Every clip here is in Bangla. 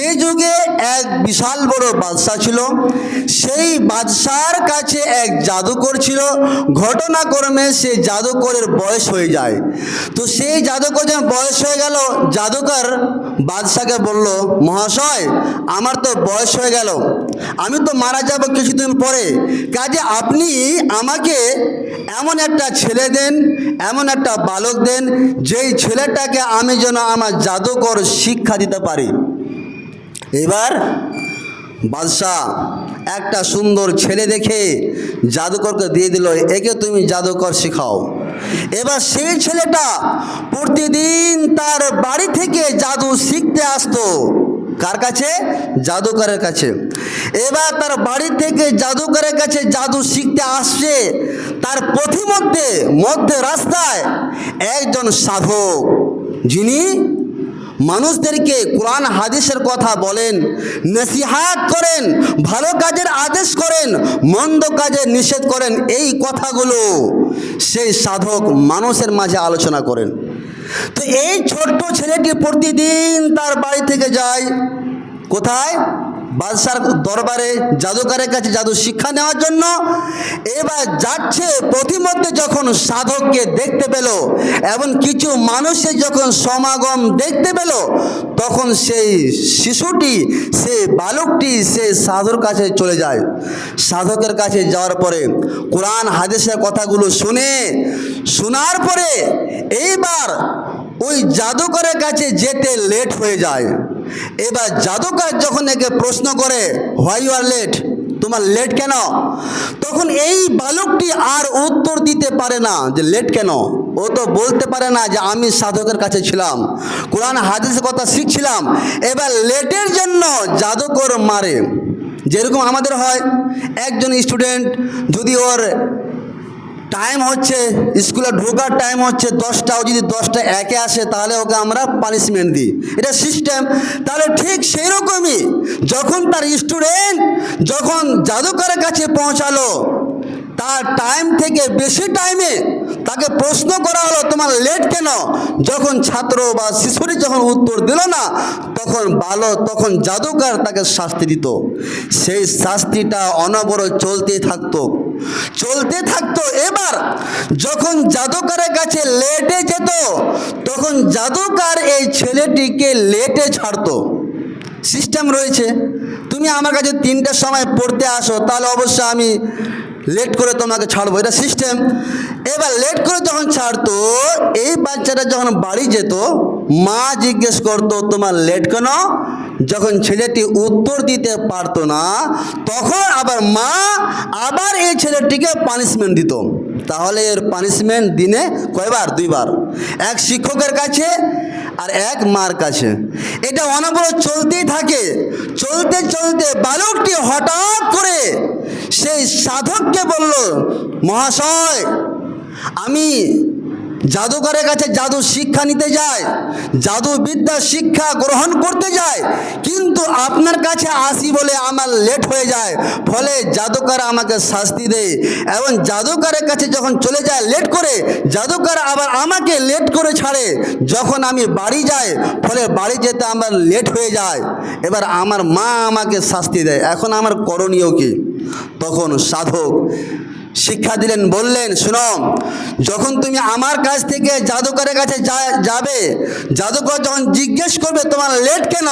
সেই যুগে এক বিশাল বড় বাদশাহ ছিল। সেই বাদশার কাছে এক জাদুকর ছিল। ঘটনাক্রমে সেই জাদুকরের বয়স হয়ে যায়। তো সেই জাদুকর যখন বয়স হয়ে গেল, জাদুকর বাদশাকে বলল, মহাশয়, আমার তো বয়স হয়ে গেল। আমি তো মারা যাব কিছুদিন পরে। কাজে আপনি আমাকে এমন একটা ছেলে দেন, এমন একটা বালক দেন, যেই ছেলেটাকে আমি যেন আমার জাদুকর শিক্ষা দিতে পারি। এবার বাদশাহ একটা সুন্দর ছেলে দেখে জাদুকরকে দিয়ে দিল, একে তুমি জাদুকর শেখাও। এবার সেই ছেলেটা প্রতিদিন তার বাড়ি থেকে জাদু শিখতে আসতো। কার কাছে? জাদুকরের কাছে। এবার তার বাড়ি থেকে জাদুকরের কাছে জাদু শিখতে আসছে। তার পথিমধ্যে, মধ্যে রাস্তায় একজন সাধক, যিনি মানুষদেরকে কোরআন, হাদিসের কথা বলেন, নসিহাত করেন, ভালো কাজের আদেশ করেন, মন্দ কাজে নিষেধ করেন, এই কথাগুলো সেই সাধক মানুষের মাঝে আলোচনা করেন। তো এই ছোট্ট ছেলেটি প্রতিদিন তার বাড়ি থেকে যায়। কোথায়? বাদশার দরবারে জাদুকারের কাছে জাদু শিক্ষা নেওয়ার জন্য এবার যাচ্ছে প্রতিমধ্যে যখন সাধককে দেখতে পেল এবং কিছু মানুষের যখন সমাগম দেখতে পেল, তখন সেই শিশুটি সে বালকটি সে সাধুর কাছে চলে যায়। সাধকের কাছে যাওয়ার পরে কোরআন, হাদিসের কথাগুলো শুনে, শোনার পরে এইবার ওই জাদুকরের কাছে যেতে লেট হয়ে যায়। এবার জাদুকর যখন একে প্রশ্ন করে হোয়াই ইউ আর লেট তোমার লেট কেন? তখন এই বালকটি আর উত্তর দিতে পারে না যে লেট কেন? ও তো বলতে পারে না যে, আমি সাধকের কাছে ছিলাম। কোরআন হাদিসের কথা শিখছিলাম। এবার লেটের জন্য জাদুকর মারে। যেরকম আমাদের হয়, একজন স্টুডেন্ট যদি ওর টাইম হচ্ছে স্কুলে ঢোকার টাইম হচ্ছে দশটা, ও যদি দশটা একে আসে, তাহলে ওকে আমরা পানিশমেন্ট দিই। এটা সিস্টেম তাহলে ঠিক সেই রকমই যখন তার স্টুডেন্ট যখন জাদুকরের কাছে পৌঁছালো, তার টাইম থেকে বেশি টাইমে তাকে প্রশ্ন করা হলো, তোমার লেট কেন? যখন ছাত্র বা শিশুটি যখন উত্তর দিল না, তখন ভালো তখন জাদুকর তাকে শাস্তি দিত। সেই শাস্তিটা অনবর চলতে থাকতো। চলতে থাকতো এবার, যখন জাদুকরের কাছে লেটে যেত, তখন জাদুকর এই ছেলেটিকে লেটে ছাড়তো। সিস্টেম রয়েছে। তুমি আমার কাছে তিনটের সময় পড়তে আসো, তাহলে অবশ্যই আমি লেট করে তোমাকে ছাড়বো, এটা সিস্টেম এবার লেট করে যখন ছাড়তো, এই বাচ্চাটা যখন বাড়ি যেত, মা জিজ্ঞেস করতো, তোমার লেট কেন? যখন ছেলেটি উত্তর দিতে পারতো না, তখন আবার মা আবার এই ছেলেটিকে পানিশমেন্ট দিত। তাহলে এর পানিশমেন্ট দিনে কয়বার? দুইবার। এক শিক্ষকের কাছে আর এক মার কাছে এটা অনবরত চলতেই থাকে। চলতে চলতে বালকটি হঠাৎ করে সেই সাধককে বলল, মহাশয়, আমি জাদুকরের কাছে জাদু শিক্ষা নিতে যায়, জাদু বিদ্যা শিক্ষা গ্রহণ করতে যায়, কিন্তু আপনার কাছে আসি বলে আমার লেট হয়ে যায়, ফলে জাদুকর আমাকে শাস্তি দেয়। এবং জাদুকরের কাছে যখন চলে যায় লেট করে, জাদুকর আবার আমাকে লেট করে ছাড়ে, যখন আমি বাড়ি যাই, ফলে বাড়ি যেতে আমার লেট হয়ে যায়। এবার আমার মা আমাকে শাস্তি দেয়। এখন আমার করণীয় কি? তখন সাধক শিক্ষা দিলেন, বললেন, শুনো, যখন তুমি আমার কাছ থেকে জাদুকরের কাছে যাবে, জাদুকর যখন জিজ্ঞেস করবে তোমার লেট কেন,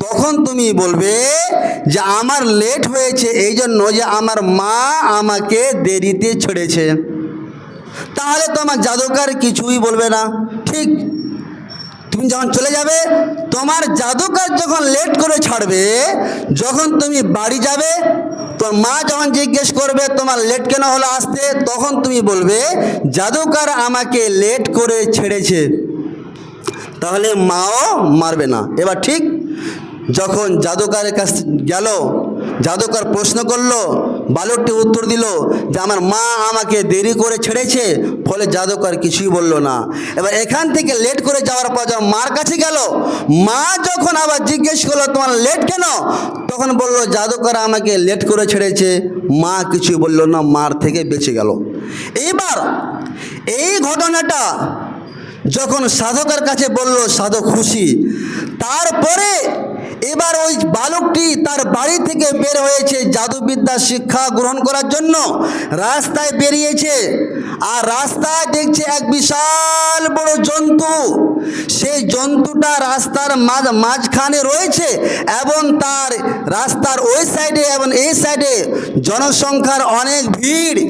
তখন তুমি বলবে যে আমার লেট হয়েছে এই জন্য যে আমার মা আমাকে দেরিতে ছেড়েছে। তাহলে তোমার জাদুকর কিছুই বলবে না। ঠিক, তুমি যখন চলে যাবে, তোমার জাদুকর যখন লেট করে ছাড়বে, যখন তুমি বাড়ি যাবে তোর মা যখন জিজ্ঞেস করবে, তোমার লেট কেন হলো আসতে? তখন তুমি বলবে, জাদুকার আমাকে লেট করে ছেড়েছে। তাহলে মাও মারবে না। এবার ঠিক যখন জাদুকারের কাছ গেল, জাদুকার প্রশ্ন করল বালকটি উত্তর দিল যে আমার মা আমাকে দেরি করে ছেড়েছে, ফলে জাদুকর কিছুই বলল না। এবার এখান থেকে লেট করে যাওয়ার পর যখন মার কাছে গেল, মা যখন আবার জিজ্ঞেস করল, তোমার লেট কেন? তখন বলল জাদুকর আমাকে লেট করে ছেড়েছে, মা কিছুই বলল না, মার থেকে বেঁচে গেল। এইবার এই ঘটনাটা যখন সাধকের কাছে বলল, সাধক খুশি, তারপরে এবার ওই বালকটি তার বাড়ি থেকে বের হয়েছে জাদুবিদ্যা শিক্ষা গ্রহণ করার জন্য। রাস্তায় বেরিয়েছে আর রাস্তায় দেখছে এক বিশাল বড় জন্তু। সেই জন্তুটা রাস্তার মাঝ মাঝখানে রয়েছে এবং তার রাস্তার ওই সাইডে এবং এই সাইডে জনসংখ্যার অনেক ভিড়।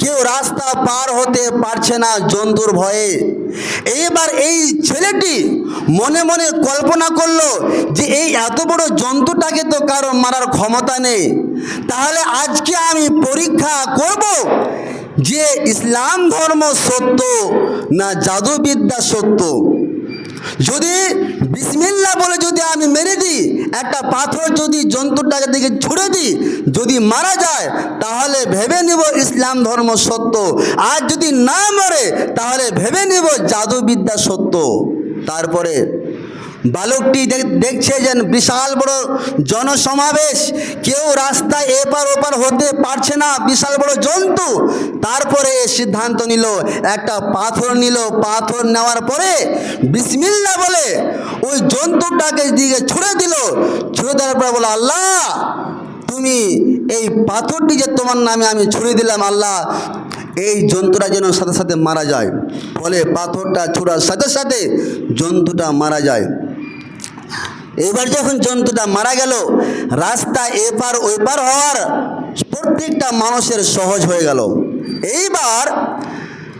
কেউ রাস্তা পার হতে পারছে না জন্তুর ভয়ে। এইবার এই ছেলেটি মনে মনে কল্পনা করল যে এই এত বড় জন্তুটাকে তো কারও মারার ক্ষমতা নেই। তাহলে আজকে আমি পরীক্ষা করব যে ইসলাম ধর্ম সত্য না জাদুবিদ্যা সত্য। যদি বিসমিল্লা বলে যদি আমি মেরে দিই একটা পাথর যদি জন্তুটাকে দিকে ছুড়ে দিই, যদি মারা যায়, তাহলে ভেবে নিব ইসলাম ধর্ম সত্য। আর যদি না মরে, তাহলে ভেবে নিব জাদুবিদ্যা সত্য। তারপরে বালকটি দেখ- দেখছে যে বিশাল বড় জনসমাবেশ। কেউ রাস্তায় এপার ওপার হতে পারছে না, বিশাল বড় জন্তু। তারপরে সিদ্ধান্ত নিল, একটা পাথর নিল। পাথর নেওয়ার পরে বিসমিল্লা বলে ওই জন্তুটাকে দিকে ছুঁড়ে দিল। ছুঁড়ে দেওয়ার পরে বলো, আল্লাহ, তুমি এই পাথরটি যে তোমার নামে আমি ছুঁড়ে দিলাম, আল্লাহ, এই জন্তুটা যেন সাথে সাথে মারা যায়। ফলে পাথরটা ছুড়ার সাথে সাথে জন্তুটা মারা যায়। এবার যখন জন্তুটা মারা গেল, রাস্তা এপার ওইপার হওয়ার প্রত্যেকটা মানুষের সহজ হয়ে গেল। এইবার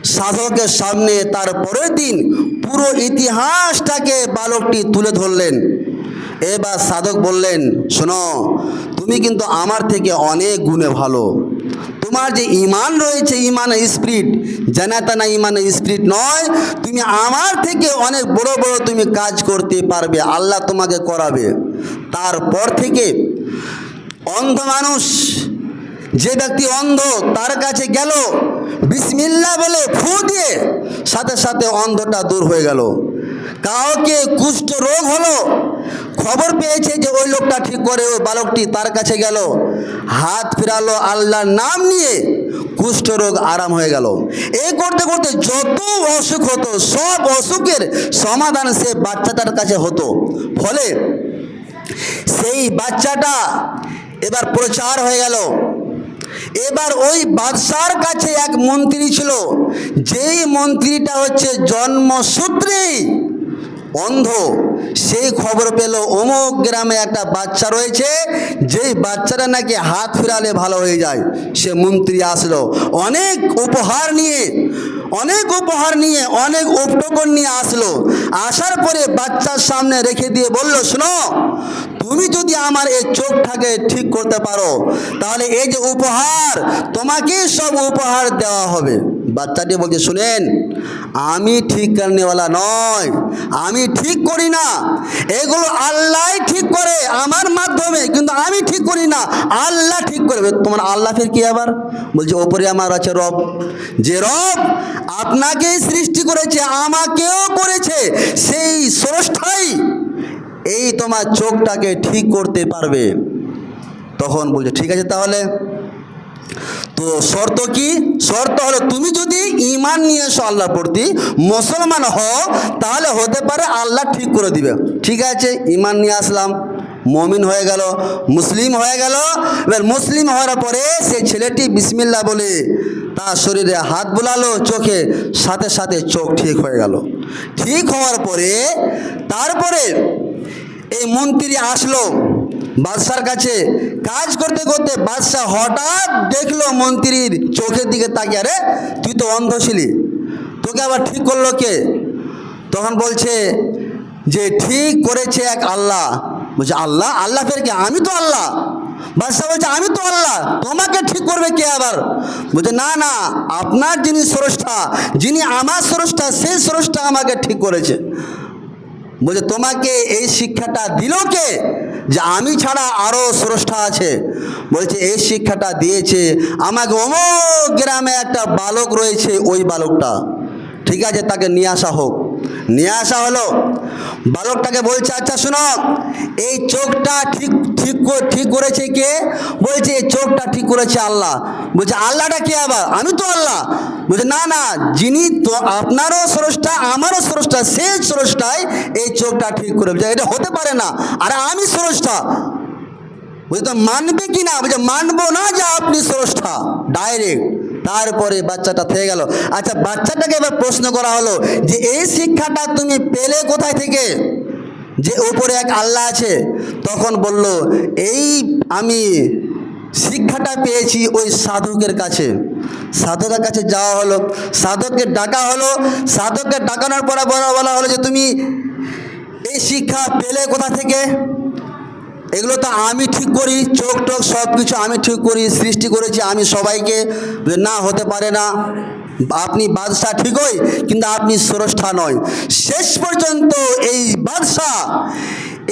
সাধকের সামনে তার পরের দিন পুরো ইতিহাসটাকে বালকটি তুলে ধরলেন। এবার সাধক বললেন, শোনো, তুমি কিন্তু আমার থেকে অনেক গুণে ভালো। তোমার যে ইমান রয়েছে ইমান স্পিরিট জানা তানা ইমানের স্পিরিট নয়, তুমি আমার থেকে অনেক বড় বড় তুমি কাজ করতে পারবে, আল্লাহ তোমাকে করাবে। তারপর থেকে অন্ধ মানুষ, যে ব্যক্তি অন্ধ, তার কাছে গেল বিসমিল্লা বলে ফু দিয়ে সাথে সাথে অন্ধটা দূর হয়ে গেল। কাউকে কুষ্ঠ রোগ হলো খবর পেয়েছে যে ওই লোকটা ঠিক করে ওই বালকটি তার কাছে গেল। হাত ফিরালো আল্লাহর নাম নিয়ে কুষ্ঠ রোগ আরাম হয়ে গেল। এই করতে করতে যত অসুখ হতো, সব অসুখের সমাধান সে বাচ্চাটার কাছে হতো। ফলে সেই বাচ্চাটা এবার প্রচার হয়ে গেল। এবার ওই বাদশার কাছে এক মন্ত্রী ছিল। যেই মন্ত্রীটা হচ্ছে জন্মসূত্রেই অন্ধ। সেই খবর পেল অমুক গ্রামে একটা বাচ্চা রয়েছে। যেই বাচ্চাটা নাকি হাত ফিরালে ভালো হয়ে যায়। সে মন্ত্রী আসলো। অনেক উপহার নিয়ে, অনেক উপহার নিয়ে, অনেক উপটকন নিয়ে আসলো। আসার পরে বাচ্চার সামনে রেখে দিয়ে বলল, শোনো, তুমি যদি আমার এই চোখটাকে ঠিক করতে পারো, তাহলে এই যে উপহার তোমাকে সব উপহার দেওয়া হবে। বাচ্চাটি বলছে, শুনেন, আমি ঠিক করনেওয়ালা নয়, আমি ঠিক করি না। এগুলো আল্লাহ ঠিক করে আমার মাধ্যমে, কিন্তু আমি ঠিক করি না, আল্লাহ ঠিক করবে তোমার আল্লাহ ফের কি আবার? বলছে, ওপরে আমার আছে রব। যে রব আপনাকেই সৃষ্টি করেছে, আমাকেও করেছে, সেই স্রষ্টাই এই তোমার চোখটাকে ঠিক করতে পারবে। তখন বলছে, ঠিক আছে তাহলে? তো শর্ত কি? শর্ত হলো তুমি যদি ইমান নিয়ে এসো আল্লাহর প্রতি, মুসলমান হও, তাহলে হতে পারে আল্লাহ ঠিক করে দিবে। ঠিক আছে ইমান নিয়ে আসলাম, মমিন হয়ে গেল, মুসলিম হয়ে গেল। এবার মুসলিম হওয়ার পরে সেই ছেলেটি বিসমিল্লা বলে তার শরীরে হাত বোলালো, চোখে সাথে সাথে চোখ ঠিক হয়ে গেল। ঠিক হওয়ার পরে, তারপরে এই মন্ত্রী আসলো বাদশার কাছে কাজ করতে করতে বাদশাহ হঠাৎ দেখল মন্ত্রীর চোখের দিকে তাকিয়ে, আরে, তুই তো অন্ধ ছিলি তোকে আবার ঠিক করল কে? তখন বলছে যে, ঠিক করেছে এক আল্লাহ। বলছে, আল্লাহ? আল্লাহ ফের কে? আমি তো আল্লাহ। বাদশাহ বলছে, আমি তো আল্লাহ। তোমাকে ঠিক করবে কে আবার? বলছে, না না, আপনার যিনি স্রষ্টা, যিনি আমার স্রষ্টা, সেই স্রষ্টা আমাকে ঠিক করেছে। বলছে, তোমাকে এই শিক্ষাটা দিল কে? যে আমি ছাড়া আরও স্রষ্টা আছে। বলছে, এই শিক্ষাটা দিয়েছে। আমাকে অমুক গ্রামে একটা বালক রয়েছে, ওই বালকটা। ঠিক আছে, তাকে নিয়ে আসা হোক। নিয়ে আসা হলো। বালকটাকে বলছে আচ্ছা শোনো, এই চোখটা ঠিক ঠিক করেছে কে? বলছে, চোখটা ঠিক করেছে আল্লাহ। বলছে, আল্লাহটা কে আবার? আমি তো আল্লাহ। বলছে, না না, যিনি তো আপনারও স্রষ্টা, আমারও স্রষ্টা, সে স্রষ্টাই এই চোখটা ঠিক করে এটা হতে পারে না। আরে আমি স্রষ্টা। বলছে, তো মানবে কি না? বলছে, মানবো না যে আপনি স্রষ্টা। ডাইরেক্ট তারপরে বাচ্চাটা থেকে গেল। আচ্ছা বাচ্চাটাকে এবার প্রশ্ন করা হলো যে, এই শিক্ষাটা তুমি পেলে কোথায় থেকে? যে উপরে এক আল্লাহ আছে, তখন বলল, এই আমি শিক্ষাটা পেয়েছি ওই সাধকের কাছে। সাধকের কাছে যাওয়া হলো, সাধককে ডাকা হলো। সাধককে ডাকানোর পরে বলা বলা হলো যে, তুমি এই শিক্ষা পেলে কোথা থেকে? এগুলো তো আমি ঠিক করি চোখ টোক সব কিছু আমি ঠিক করি, সৃষ্টি করেছি আমি সবাইকে। না, হতে পারে না। আপনি বাদশাহ ঠিকই, কিন্তু আপনি স্রষ্টা নয়। শেষ পর্যন্ত এই বাদশাহ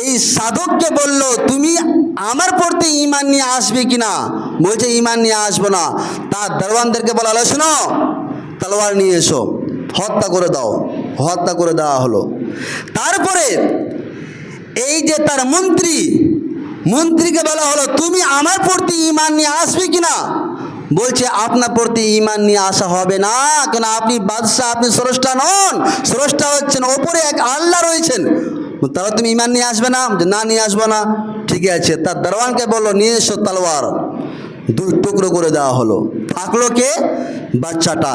এই সাধককে বলল, তুমি আমার প্রতি ইমান নিয়ে আসবে কিনা? বলছে ইমান নিয়ে আসব না। তার দরওয়ানদেরকে বলা হলো, শোনো, তলোয়ার নিয়ে এসো, হত্যা করে দাও, হত্যা করে দেওয়া হলো। তারপরে এই যে তার মন্ত্রী, মন্ত্রীকে বলা হলো, তুমি আমার প্রতি ইমান নিয়ে আসবে কি না বলছে, আপনার প্রতি ইমান নিয়ে আসা হবে না। কেন আপনি বাদশাহ, আপনি স্রষ্টা নন। স্রষ্টা হচ্ছেন, ওপরে এক আল্লাহ রয়েছেন। তাহলে তুমি ইমান নিয়ে আসবে না? না, নিয়ে আসব না। ঠিক আছে তার দরওয়ানকে বলল, নিয়ে এসো তলোয়ার। দুই টুকরো করে দেওয়া হলো। থাকল কে? বাচ্চাটা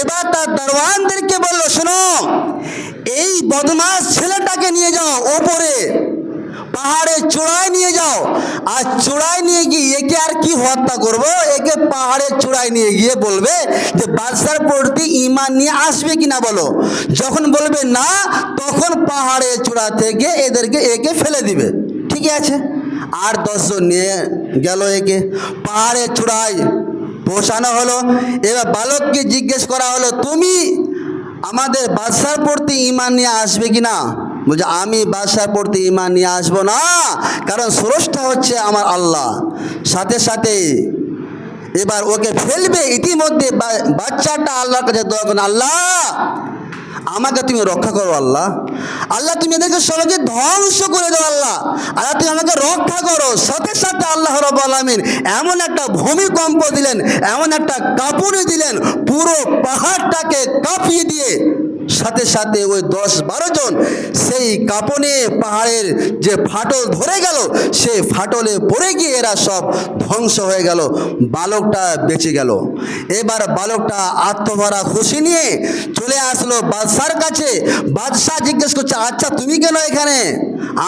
এবার তার দরওয়ানদেরকে বলল, শোনো, এই বদমাস ছেলেটাকে নিয়ে যাও ওপরে। পাহাড়ে চূড়ায় নিয়ে যাও। আর চূড়ায় নিয়ে গিয়ে একে আর কি হত্যা করব? একে পাহাড়ের চূড়ায় নিয়ে গিয়ে বলবে যে, বাদশার প্রতি ইমান নিয়ে আসবে কিনা বলো? যখন বলবে না, তখন পাহাড়ের চূড়া থেকে এদেরকে একে ফেলে দিবে। ঠিক আছে? আর দশজন নিয়ে গেল একে। পাহাড়ের চূড়ায় পৌঁছানো হলো। এবার বালককে জিজ্ঞেস করা হলো, তুমি আমাদের বাদশার প্রতি ইমান নিয়ে আসবে কি না বলছে, আমি বাদশার প্রতি ইমান নিয়ে আসব না, কারণ স্রষ্টা হচ্ছে আমার আল্লাহ। সাথে সাথে এবার ওকে ফেলবে, ইতিমধ্যে বাচ্চাটা আল্লাহর কাছে দোয়া করেন আল্লাহ, আমাকে তুমি রক্ষা করো, আল্লাহ। আল্লাহ, তুমি এদেরকে সবাইকে ধ্বংস করে দাও, আল্লাহ। আল্লাহ, তুমি আমাকে রক্ষা করো। সাথে সাথে আল্লাহ রব আলমিন এমন একটা ভূমিকম্প দিলেন, এমন একটা কাঁপুনি দিলেন, পুরো পাহাড়টাকে কাঁপিয়ে দিয়ে সাথে সাথে ওই দশ বারো জন সেই কাঁপনে পাহাড়ের যে ফাটল ধরে গেল, সেই ফাটলে পড়ে গিয়ে এরা সব ধ্বংস হয়ে গেল, বালকটা বেঁচে গেল। এবার বালকটা আত্মভরা খুশি নিয়ে চলে আসলো বাদশার কাছে। বাদশাহ জিজ্ঞেস করছে আচ্ছা তুমি কেন এখানে?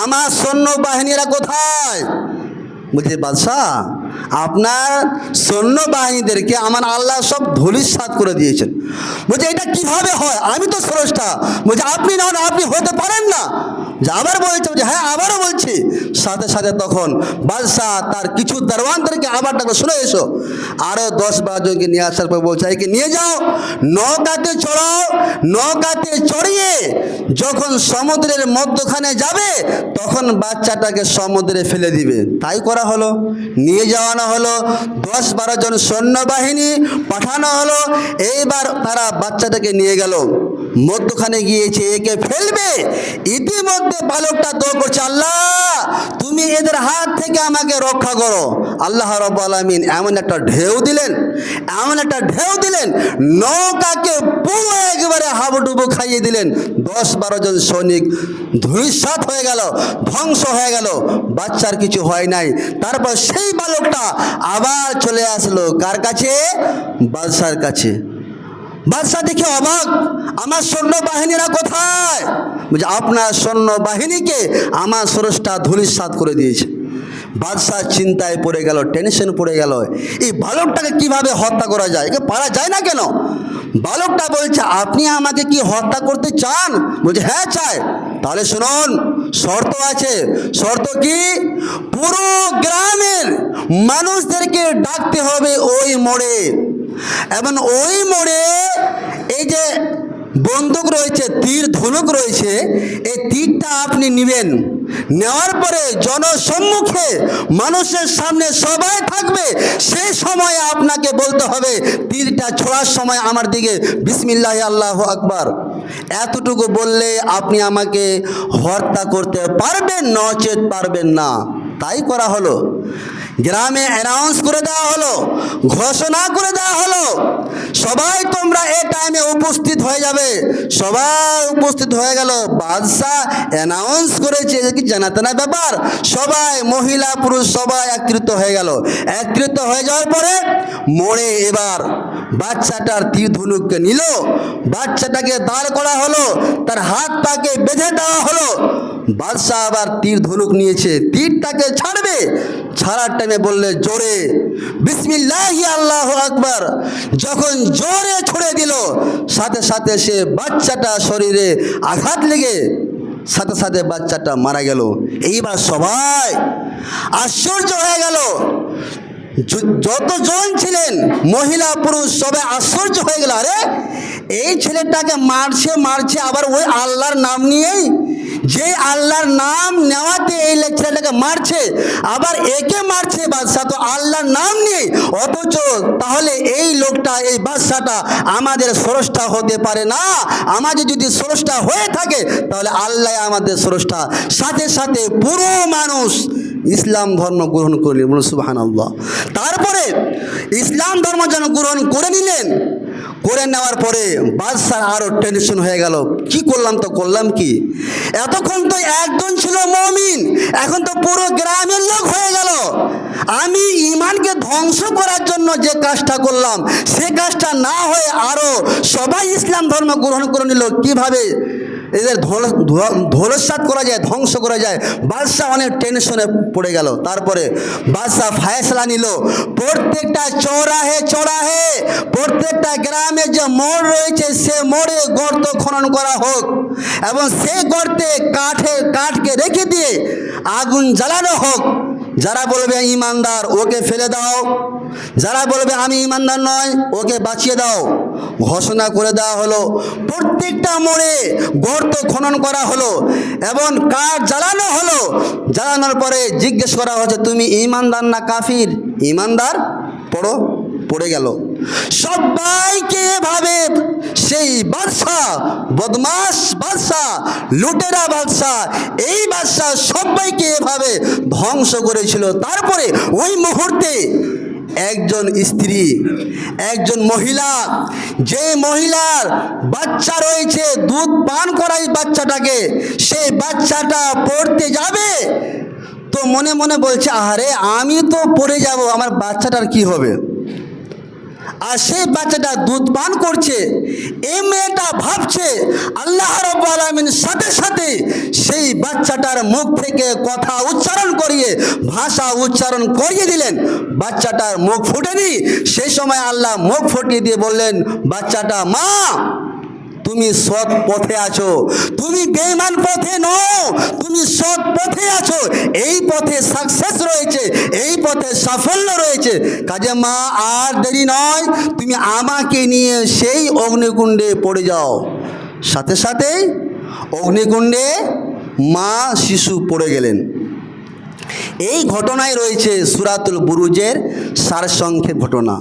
আমার সৈন্য বাহিনীরা কোথায়? বলছে, বাদশাহ আপনার সৈন্যবাহিনীদেরকে আমার আল্লাহ সব ধুলিসাৎ করে দিয়েছেন। বলছে, এটা কীভাবে হয়? আমি তো স্রষ্টা। বলছে, আপনি না আপনি হতে পারেন না। যে আবার বলছে বলছে হ্যাঁ আবারও বলছি। সাথে সাথে তখন বাদশাহ তার কিছু দারওয়ানদেরকে আবার ডাকলো, শুনে এসো। আরও দশ বারো জনকে নিয়ে আসার পর বলছে, একে নিয়ে যাও, নৌকাতে চড়াও নৌকাতে চড়িয়ে যখন সমুদ্রের মধ্যখানে যাবে, তখন বাচ্চাটাকে সমুদ্রে ফেলে দিবে। তাই করা হলো। নিয়ে যাওয়ানো হলো, দশ বারো জন সৈন্যবাহিনী পাঠানো হলো। এইবার তারা বাচ্চাটাকে নিয়ে গেল। মধ্যখানে গিয়েছে, একে ফেলবে। ইতিমধ্যে বালকটা দৌড় করছে, আল্লাহ, তুমি এদের হাত থেকে আমাকে রক্ষা করো। আল্লাহ রব আলমিন এমন একটা ঢেউ দিলেন, এমন একটা ঢেউ দিলেন, নৌকাকে পুরো একেবারে হাবুডুবু খাইয়ে দিলেন। দশ বারো জন সৈনিক ধূলিসাৎ হয়ে গেল, ধ্বংস হয়ে গেল, বাচ্চার কিছু হয় নাই। তারপর সেই বালকটা আবার চলে আসলো, কার কাছে? বাদশার কাছে। বাদশাহ দেখে অবাক, আমার সৈন্যবাহিনীরা কোথায়? বলছে, আপনার সৈন্যবাহিনীকে আমার স্রষ্টা ধূলিসাৎ করে দিয়েছে। বাদশাহ চিন্তায় পড়ে গেল, টেনশন পড়ে গেল, এই বালকটাকে কীভাবে হত্যা করা যায়? একে পারা যায় না কেন? বালকটা বলছে, আপনি আমাকে কি হত্যা করতে চান? বলছে হ্যাঁ চায় তাহলে শুনুন, শর্ত আছে। শর্ত কি? পুরো গ্রামের মানুষদেরকে ডাকতে হবে ওই মোড়ে। এবং ওই মোড়ে এই যে বন্দুক রয়েছে, তীর, ধনুক রয়েছে, এই তীরটা আপনি নেবেন। নেওয়ার পরে জনসম্মুখে মানুষের সামনে সবাই থাকবে সেই সময় আপনাকে বলতে হবে, তীরটা ছোড়ার সময় আমার দিকে, বিসমিল্লাহ আল্লাহ আকবার। এতটুকু বললে আপনি আমাকে হত্যা করতে পারবেন, নচেত পারবেন না। তাই করা হলো। গ্রামে অ্যানাউন্স করে দেওয়া হলো, ঘোষণা করে দেওয়া হলো, সবাই তোমরা এ টাইমে উপস্থিত হয়ে যাবে। সবাই উপস্থিত হয়ে গেল, বাদশাহ অ্যানাউন্স করেছে কি জানাতে না ব্যাপার। সবাই, মহিলা, পুরুষ, সবাই একত্রিত হয়ে গেল। একত্রিত হয়ে যাওয়ার পরে মোড়ে এবার বাচ্চাটার তীর ধনুককে নিল। বাচ্চাটাকে দাঁড় করা হলো, তার হাত পাকে বেঁধে দেওয়া হলো। বাদশাহ আবার তীর ধনুক নিয়েছে। তীরটাকে ছাড়বে, ছাড়ার টাইমে বললে, জোরে, বিসমিল্লাহি আল্লাহ আকবার। যখন জোরে ছড়ে দিল, সাথে সাথে সে বাচ্চাটা শরীরে আঘাত লেগে, সাথে সাথে বাচ্চাটা মারা গেল। এইবার সবাই আশ্চর্য হয়ে গেল। যতজন ছিলেন, মহিলা, পুরুষ, সবাই আশ্চর্য হয়ে গেল। আরে, এই ছেলেটাকে মারছে মারছে, আবার ওই আল্লাহর নাম নিয়েই যে আল্লাহর নাম নেওয়াতে এই লে- ছেলেটাকে মারছে, আবার একে মারছে বাদশাহ, তো আল্লাহর নাম নিয়ে অথচ তাহলে এই লোকটা, এই বাদশাটা আমাদের স্রষ্টা হতে পারে না। আমাদের যদি স্রষ্টা হয়ে থাকে, তাহলে আল্লাহ আমাদের স্রষ্টা। সাথে সাথে পুরো মানুষ ইসলাম ধর্ম গ্রহণ করলেন বলুন তারপরে ইসলাম ধর্ম যেন গ্রহণ করে নিলেন করে নেওয়ার পরে বাদশার আরও টেনশন হয়ে গেল। কি করলাম তো, করলাম কি? এতক্ষণ তো একজন ছিল মমিন, এখন তো পুরো গ্রামের লোক হয়ে গেল। আমি ইমানকে ধ্বংস করার জন্য যে কাজটা করলাম, সে কাজটা না হয়ে আরও সবাই ইসলাম ধর্ম গ্রহণ করে নিল। কীভাবে? এদের ধোলসাত করা যায়, ধ্বংস করা যায়, বাদশাহ অনেক টেনশনে পড়ে গেল। তারপরে বাদশাহ ফায়সলা নিল, প্রত্যেকটা চৌরাহে চৌরাহে, প্রত্যেকটা গ্রামে যে মোড় রয়েছে, সে মোড়ে গর্ত খনন করা হোক এবং সে গর্তে কাঠে, কাঠকে রেখে দিয়ে আগুন জ্বালানো হোক। যারা বলবে, ইমানদার, ওকে ফেলে দাও। যারা বলবে আমি ইমানদার নয়, ওকে বাঁচিয়ে দাও। ঘোষণা করে দেওয়া হলো, প্রত্যেকটা মোড়ে গর্ত খনন করা হলো এবং কাঠ জ্বালানো হলো। জ্বালানোর পরে জিজ্ঞেস করা হচ্ছে তুমি ইমানদার না কাফির? ইমানদার পড়ো, পড়ে গেল। সবাইকে এভাবে সেই বাদশাহ বদমাস বাদশাহ, লুটেরা বাদশাহ, এই বাদশাহ সবাইকে এভাবে ধ্বংস করেছিল। তারপরে ওই মুহূর্তে একজন স্ত্রী, একজন মহিলা, যে মহিলার বাচ্চা রয়েছে, দুধ পান করাই বাচ্চাটাকে সেই বাচ্চাটা পড়তে যাবে? তো মনে মনে বলছে, আহারে, আমি তো পড়ে যাব, আমার বাচ্চাটার কি হবে? আর সেই বাচ্চাটা দুধ পান করছে, এই মেয়েটা ভাবছে, আল্লাহ রব আলমিন সাথে সাথে সেই বাচ্চাটার মুখ থেকে কথা উচ্চারণ করিয়ে, ভাষা উচ্চারণ করিয়ে দিলেন। বাচ্চাটার মুখ ফুটেনি। সেই সময় আল্লাহ মুখ ফুটিয়ে দিয়ে বললেন, বাচ্চাটা মা তুমি সৎ পথে আছো। তুমি বেমান পথে নও, তুমি সৎ পথে আছো। এই পথে সাকসেস রয়েছে, এই পথে সাফল্য রয়েছে। কাজে মা, আর দেরি নয়, তুমি আমাকে নিয়ে সেই অগ্নিকুণ্ডে পড়ে যাও। সাথে সাথে অগ্নিকুণ্ডে মা শিশু পড়ে গেলেন। এই ঘটনায় রয়েছে সুরাতুল বুরুজের সারসংক্ষেপ ঘটনা।